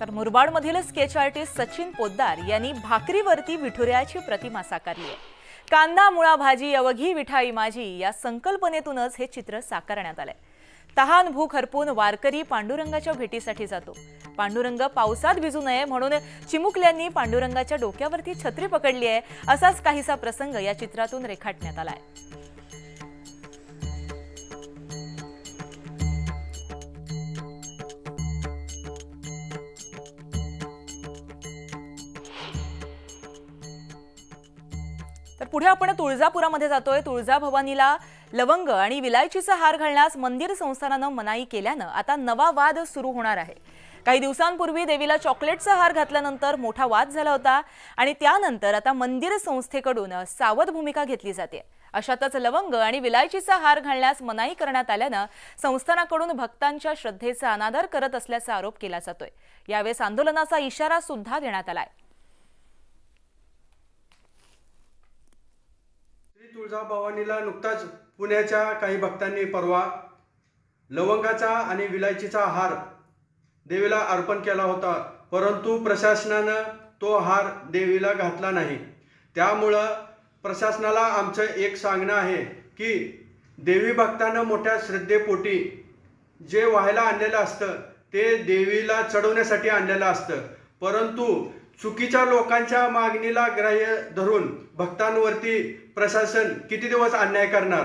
तर मुरबाडमधील sketch artist Sachin Poddar यांनी भाकरीवरती विठुऱ्याची प्रतिमा साकारली आहे. कांदा मुळा भाजी अवघी विठाई माझी या संकल्पनेतूनच हे चित्र साकारण्यात आलंय. तहान भूक हरपून वारकरी पांडुरंगाच्या भेटीसाठी जातो. पांडुरंग पावसात भिजू नये म्हणून चिमुकल्यांनी पांडुरंगाच्या डोक्यावरती छत्री पकडली आहे असाच काहीसा प्रसंग या चित्रातून रेखाटण्यात आलाय. तर पुढे आपण तुळजापुरामध्ये जातोय. तुळजाभवानीला लवंग आणि विलायचीचा हार घालण्यास मंदिर संस्थानानं मनाई केल्यानं आता नवा वाद सुरू होणार आहे. काही दिवसांपूर्वी देवीला चॉकलेटचा हार घातल्यानंतर मोठा वाद झाला होता आणि त्यानंतर आता मंदिर संस्थेकडून सावध भूमिका घेतली जाते. अशातच लवंग आणि विलायचीचा हार घालण्यास मनाई करण्यात आल्यानं संस्थानाकडून भक्तांच्या श्रद्धेचा अनादर करत असल्याचा आरोप केला जातोय. यावेळेस आंदोलनाचा इशारा सुद्धा देण्यात आलाय. तुळजाभवानीला नुकताच पुण्याच्या काही भक्तांनी परवा लवंगाचा आणि विलायचीचा हार देवीला अर्पण केला होता. परंतु प्रशासनानं तो हार देवीला घातला नाही. त्यामुळं प्रशासनाला आमचं एक सांगणं आहे की देवी भक्तानं मोठ्या श्रद्धेपोटी जे व्हायला आणलेलं असतं ते देवीला चढवण्यासाठी आणलेलं असतं. परंतु चुकीच्या लोकांच्या मागणीला ग्राह्य धरून भक्तांवरती प्रशासन किती दिवस अन्याय करणार?